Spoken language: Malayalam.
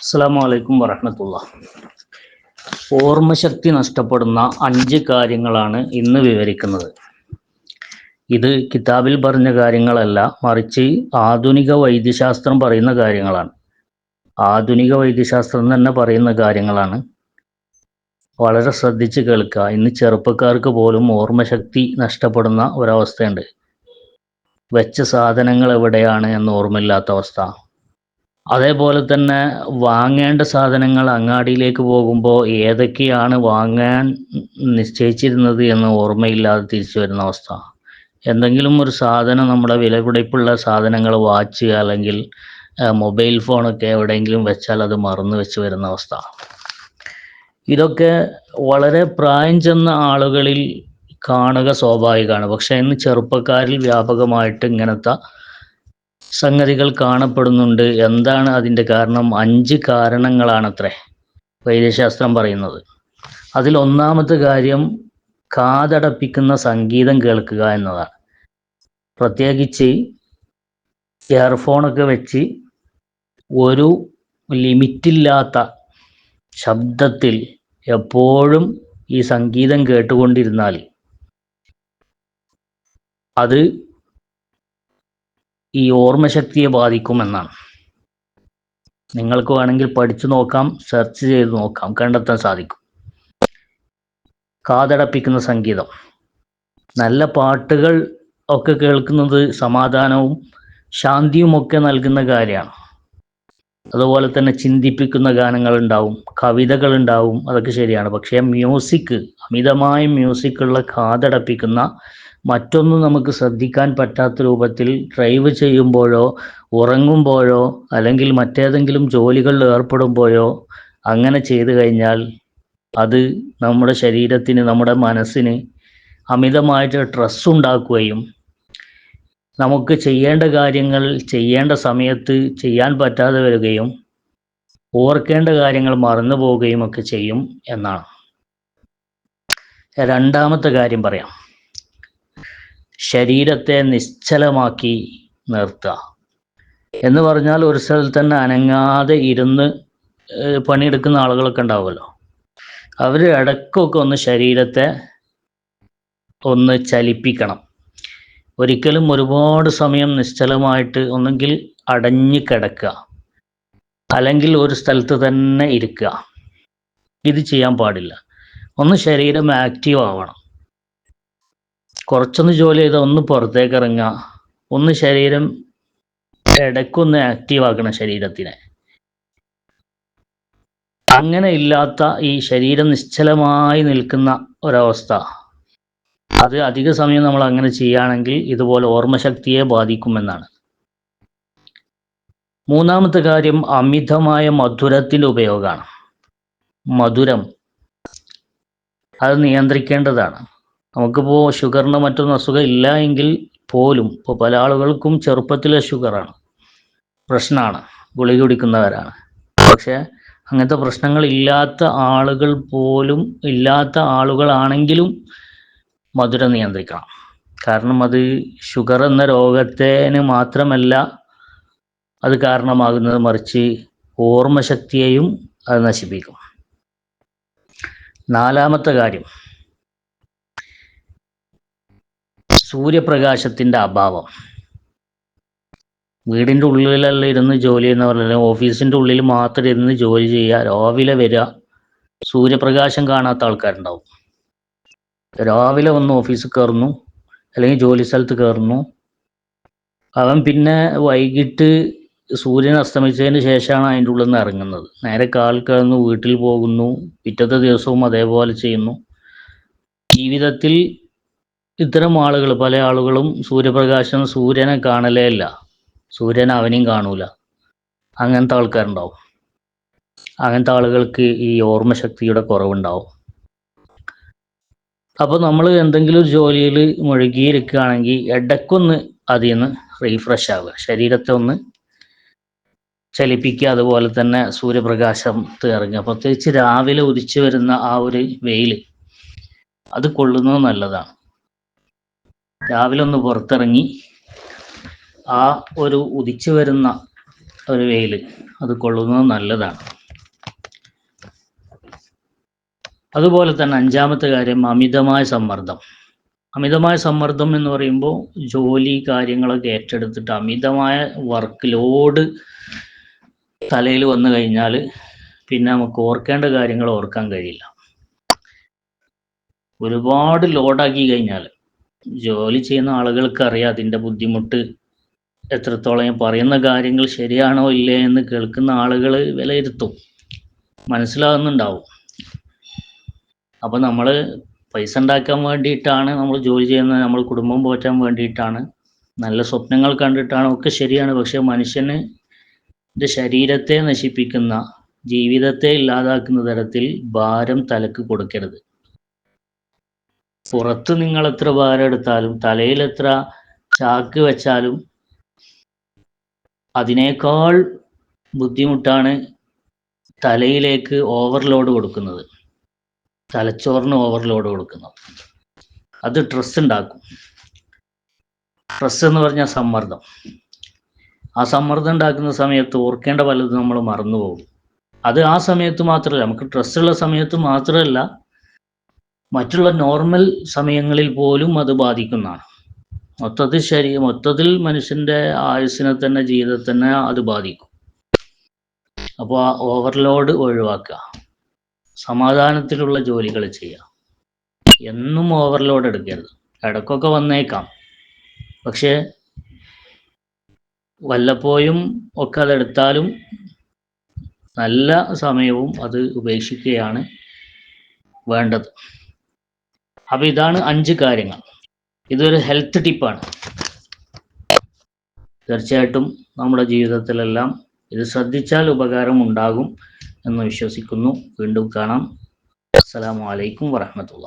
അസ്സാം വലൈക്കും വറഹമത്തുള്ള ഓർമ്മശക്തി നഷ്ടപ്പെടുന്ന അഞ്ച് കാര്യങ്ങളാണ് ഇന്ന് വിവരിക്കുന്നത്. ഇത് കിതാബിൽ പറഞ്ഞ കാര്യങ്ങളല്ല മറിച്ച് ആധുനിക വൈദ്യശാസ്ത്രം പറയുന്ന കാര്യങ്ങളാണ്. ആധുനിക വൈദ്യശാസ്ത്രം തന്നെ പറയുന്ന കാര്യങ്ങളാണ്. വളരെ ശ്രദ്ധിച്ച് കേൾക്കുക. ഇന്ന് ചെറുപ്പക്കാർക്ക് പോലും ഓർമ്മശക്തി നഷ്ടപ്പെടുന്ന ഒരവസ്ഥയുണ്ട്. വെച്ച സാധനങ്ങൾ എവിടെയാണ് എന്ന് ഓർമ്മയില്ലാത്ത അവസ്ഥ. അതേപോലെ തന്നെ വാങ്ങേണ്ട സാധനങ്ങൾ അങ്ങാടിയിലേക്ക് പോകുമ്പോൾ ഏതൊക്കെയാണ് വാങ്ങാൻ നിശ്ചയിച്ചിരുന്നത് എന്ന് ഓർമ്മയില്ലാതെ തിരിച്ചു വരുന്ന അവസ്ഥ. എന്തെങ്കിലും ഒരു സാധനം നമ്മുടെ വിലപിടിപ്പുള്ള സാധനങ്ങൾ വാച്ച് അല്ലെങ്കിൽ മൊബൈൽ ഫോണൊക്കെ എവിടെയെങ്കിലും വെച്ചാൽ അത് മറന്നു വെച്ച് വരുന്ന അവസ്ഥ. ഇതൊക്കെ വളരെ പ്രായം ചെന്ന ആളുകളിൽ കാണുക സ്വാഭാവികമാണ്. പക്ഷേ ഇന്ന് ചെറുപ്പക്കാരിൽ വ്യാപകമായിട്ട് ഇങ്ങനത്തെ സംഗതികൾ കാണപ്പെടുന്നുണ്ട്. എന്താണ് അതിന്റെ കാരണം? അഞ്ച് കാരണങ്ങളാണത്രേ വൈദ്യശാസ്ത്രം പറയുന്നത്. അതിൽ ഒന്നാമത്തെ കാര്യം കാതടപ്പിക്കുന്ന സംഗീതം കേൾക്കുക എന്നതാണ്. പ്രത്യേകിച്ച് ഇയർഫോണൊക്കെ വെച്ച് ഒരു ലിമിറ്റില്ലാത്ത ശബ്ദത്തിൽ എപ്പോഴും ഈ സംഗീതം കേട്ടുകൊണ്ടിരുന്നാൽ അത് ഈ ഓർമ്മശക്തിയെ ബാധിക്കുമെന്നാണ്. നിങ്ങൾക്ക് വേണമെങ്കിൽ പഠിച്ചു നോക്കാം സെർച്ച് ചെയ്ത് നോക്കാം കണ്ടെത്താൻ സാധിക്കും. കാതടപ്പിക്കുന്ന സംഗീതം. നല്ല പാട്ടുകൾ ഒക്കെ കേൾക്കുന്നത് സമാധാനവും ശാന്തിയും ഒക്കെ നൽകുന്ന കാര്യമാണ്. അതുപോലെ തന്നെ ചിന്തിപ്പിക്കുന്ന ഗാനങ്ങൾ ഉണ്ടാവും കവിതകൾ ഉണ്ടാവും അതൊക്കെ ശരിയാണ്. പക്ഷേ മ്യൂസിക് അമിതമായ മ്യൂസിക്കുള്ള കാതടപ്പിക്കുന്ന മറ്റൊന്നും നമുക്ക് ശ്രദ്ധിക്കാൻ പറ്റാത്ത രൂപത്തിൽ ഡ്രൈവ് ചെയ്യുമ്പോഴോ ഉറങ്ങുമ്പോഴോ അല്ലെങ്കിൽ മറ്റേതെങ്കിലും ജോലികളിൽ ഏർപ്പെടുമ്പോഴോ അങ്ങനെ ചെയ്തു കഴിഞ്ഞാൽ അത് നമ്മുടെ ശരീരത്തിന് നമ്മുടെ മനസ്സിന് അമിതമായിട്ട് സ്ട്രെസ് ഉണ്ടാക്കുകയും നമുക്ക് ചെയ്യേണ്ട കാര്യങ്ങൾ ചെയ്യേണ്ട സമയത്ത് ചെയ്യാൻ പറ്റാതെ വരികയും ഓർക്കേണ്ട കാര്യങ്ങൾ മറന്നു പോവുകയും ഒക്കെ ചെയ്യും എന്നാണ്. രണ്ടാമത്തെ കാര്യം പറയാം. ശരീരത്തെ നിശ്ചലമാക്കി നിർത്തുക. എന്ന് പറഞ്ഞാൽ ഒരു സ്ഥലത്ത് തന്നെ അനങ്ങാതെ ഇരുന്ന് പണിയെടുക്കുന്ന ആളുകളൊക്കെ ഉണ്ടാവുമല്ലോ. അവർ ഇടയ്ക്കൊക്കെ ഒന്ന് ശരീരത്തെ ഒന്ന് ചലിപ്പിക്കണം. ഒരിക്കലും ഒരുപാട് സമയം നിശ്ചലമായിട്ട് ഒന്നെങ്കിൽ അടഞ്ഞു കിടക്കുക. അല്ലെങ്കിൽ ഒരു സ്ഥലത്ത് തന്നെ ഇരിക്കുക. ഇത് ചെയ്യാൻ പാടില്ല. ഒന്ന് ശരീരം ആക്റ്റീവ് ആവണം. കുറച്ചൊന്ന് ജോലി ചെയ്താൽ ഒന്ന് പുറത്തേക്ക് ഇറങ്ങുക ഒന്ന് ശരീരം ഇടയ്ക്കൊന്ന് ആക്റ്റീവ് ആക്കണം ശരീരത്തിനെ. അങ്ങനെ ഇല്ലാത്ത ഈ ശരീരം നിശ്ചലമായി നിൽക്കുന്ന ഒരവസ്ഥ. അത് അധിക സമയം നമ്മൾ അങ്ങനെ ചെയ്യുകയാണെങ്കിൽ ഇതുപോലെ ഓർമ്മശക്തിയെ ബാധിക്കുമെന്നാണ്. മൂന്നാമത്തെ കാര്യം അമിതമായ മധുരത്തിന്റെ ഉപയോഗമാണ്. മധുരം അത് നിയന്ത്രിക്കേണ്ടതാണ്. നമുക്കിപ്പോൾ ഷുഗറിന് മറ്റൊന്നും അസുഖം ഇല്ല എങ്കിൽ പോലും ഇപ്പോൾ പല ആളുകൾക്കും ചെറുപ്പത്തിലെ ഷുഗറാണ് പ്രശ്നമാണ് ഗുളിക കുടിക്കുന്നവരാണ്. പക്ഷേ അങ്ങനത്തെ പ്രശ്നങ്ങൾ ഇല്ലാത്ത ആളുകൾ പോലും ഇല്ലാത്ത ആളുകളാണെങ്കിലും മധുരം നിയന്ത്രിക്കണം. കാരണം അത് ഷുഗർ എന്ന രോഗത്തിന് മാത്രമല്ല അത് കാരണമാകുന്നത്. മറിച്ച് ഓർമ്മശക്തിയെയും അത് നശിപ്പിക്കും. നാലാമത്തെ കാര്യം. സൂര്യപ്രകാശത്തിന്റെ അഭാവം. വീടിന്റെ ഉള്ളിലല്ല ഇരുന്ന് ജോലി എന്ന് അല്ലെങ്കിൽ ഓഫീസിന്റെ ഉള്ളിൽ മാത്രം ഇരുന്ന് ജോലി ചെയ്യുക രാവിലെ വരിക സൂര്യപ്രകാശം കാണാത്ത ആൾക്കാരുണ്ടാവും. രാവിലെ വന്ന് ഓഫീസിൽ കയറുന്നു അല്ലെങ്കിൽ ജോലി സ്ഥലത്ത് കയറുന്നു. അവൻ പിന്നെ വൈകിട്ട് സൂര്യൻ അസ്തമിച്ചതിന് ശേഷമാണ് അതിന്റെ ഉള്ളിൽ നിന്ന് ഇറങ്ങുന്നത്. നേരെ കാൽ വീട്ടിൽ പോകുന്നു പിറ്റത്തെ ദിവസവും അതേപോലെ ചെയ്യുന്നു. ജീവിതത്തിൽ ഇത്തരം ആളുകൾ പല ആളുകളും സൂര്യപ്രകാശം സൂര്യനെ കാണലേ ഇല്ല. സൂര്യൻ അവനെയും കാണൂല. അങ്ങനത്തെ ആൾക്കാരുണ്ടാവും. അങ്ങനത്തെ ആളുകൾക്ക് ഈ ഓർമ്മശക്തിയുടെ കുറവുണ്ടാവും. അപ്പോൾ നമ്മൾ എന്തെങ്കിലും ഒരു ജോലിയിൽ മുഴുകിയിരിക്കുകയാണെങ്കിൽ ഇടയ്ക്കൊന്ന് അതിൽ നിന്ന് റീഫ്രഷ് ആവുക. ശരീരത്തെ ഒന്ന് ചലിപ്പിക്കുക. അതുപോലെ തന്നെ സൂര്യപ്രകാശം ഇറങ്ങുക പ്രത്യേകിച്ച് രാവിലെ ഉദിച്ചു വരുന്ന ആ ഒരു വെയിൽ അത് കൊള്ളുന്നത് നല്ലതാണ്. രാവിലെ ഒന്ന് പുറത്തിറങ്ങി ആ ഒരു ഉദിച്ചു വരുന്ന ഒരു വെയിൽ അത് കൊള്ളുന്നത് നല്ലതാണ്. അതുപോലെ തന്നെ അഞ്ചാമത്തെ കാര്യം അമിതമായ സമ്മർദ്ദം. അമിതമായ സമ്മർദ്ദം എന്ന് പറയുമ്പോൾ ജോലി കാര്യങ്ങളൊക്കെ ഏറ്റെടുത്തിട്ട് അമിതമായ വർക്ക് ലോഡ് തലയിൽ വന്നു കഴിഞ്ഞാൽ പിന്നെ നമുക്ക് ഓർക്കേണ്ട കാര്യങ്ങൾ ഓർക്കാൻ കഴിയില്ല. ഒരുപാട് ലോഡാക്കി കഴിഞ്ഞാൽ ജോലി ചെയ്യുന്ന ആളുകൾക്ക് അറിയാം അതിന്റെ ബുദ്ധിമുട്ട് എത്രത്തോളം. ഞാൻ പറയുന്ന കാര്യങ്ങൾ ശരിയാണോ ഇല്ലേ എന്ന് കേൾക്കുന്ന ആളുകൾ വിലയിരുത്തും. മനസ്സിലാകുന്നുണ്ടാവും. അപ്പൊ നമ്മൾ പൈസ ഉണ്ടാക്കാൻ വേണ്ടിയിട്ടാണ് നമ്മൾ ജോലി ചെയ്യുന്നത്. നമ്മൾ കുടുംബം പോറ്റാൻ വേണ്ടിയിട്ടാണ്. നല്ല സ്വപ്നങ്ങൾ കണ്ടിട്ടാണ്. ഒക്കെ ശരിയാണ്. പക്ഷെ മനുഷ്യന് ശരീരത്തെ നശിപ്പിക്കുന്ന ജീവിതത്തെ ഇല്ലാതാക്കുന്ന തരത്തിൽ ഭാരം തലക്ക് കൊടുക്കരുത്. പുറത്ത് നിങ്ങൾ എത്ര ഭാരം എടുത്താലും തലയിൽ എത്ര ചാക്ക് വെച്ചാലും അതിനേക്കാൾ ബുദ്ധിമുട്ടാണ് തലയിലേക്ക് ഓവർലോഡ് കൊടുക്കുന്നത്. തലച്ചോറിന് ഓവർലോഡ് കൊടുക്കുന്നത്. അത് സ്ട്രെസ് ഉണ്ടാക്കും. സ്ട്രെസ് എന്ന് പറഞ്ഞാൽ സമ്മർദ്ദം. ആ സമ്മർദ്ദം ഉണ്ടാക്കുന്ന സമയത്ത് ഓർക്കേണ്ട പലതും നമ്മൾ മറന്നു പോകും അത് ആ സമയത്ത് മാത്രമല്ല നമുക്ക് സ്ട്രെസ്സുള്ള സമയത്ത് മാത്രമല്ല മറ്റുള്ള നോർമൽ സമയങ്ങളിൽ പോലും അത് ബാധിക്കുന്നതാണ്. മൊത്തത്തിൽ ശരീ മൊത്തത്തിൽ മനുഷ്യന്റെ ആയുസ്സിനെ തന്നെ ജീവിതത്തെ തന്നെ അത് ബാധിക്കും. അപ്പോൾ ആ ഓവർലോഡ് ഒഴിവാക്കുക. സമാധാനത്തിലുള്ള ജോലികൾ ചെയ്യുക. എന്നും ഓവർലോഡ് എടുക്കരുത്. ഇടക്കൊക്കെ വന്നേക്കാം. പക്ഷേ വല്ലപ്പോഴും ഒക്കെ അതെടുത്താലും നല്ല സമയവും അത് ഉപേക്ഷിക്കുകയാണ് വേണ്ടത്. അപ്പൊ ഇതാണ് അഞ്ച് കാര്യങ്ങൾ. ഇതൊരു ഹെൽത്ത് ടിപ്പാണ് തീർച്ചയായിട്ടും നമ്മുടെ ജീവിതത്തിലെല്ലാം ഇത് ശ്രദ്ധിച്ചാൽ ഉപകാരം ഉണ്ടാകും എന്ന് വിശ്വസിക്കുന്നു. വീണ്ടും കാണാം. അസ്സലാമു അലൈക്കും വറഹമത്തുള്ള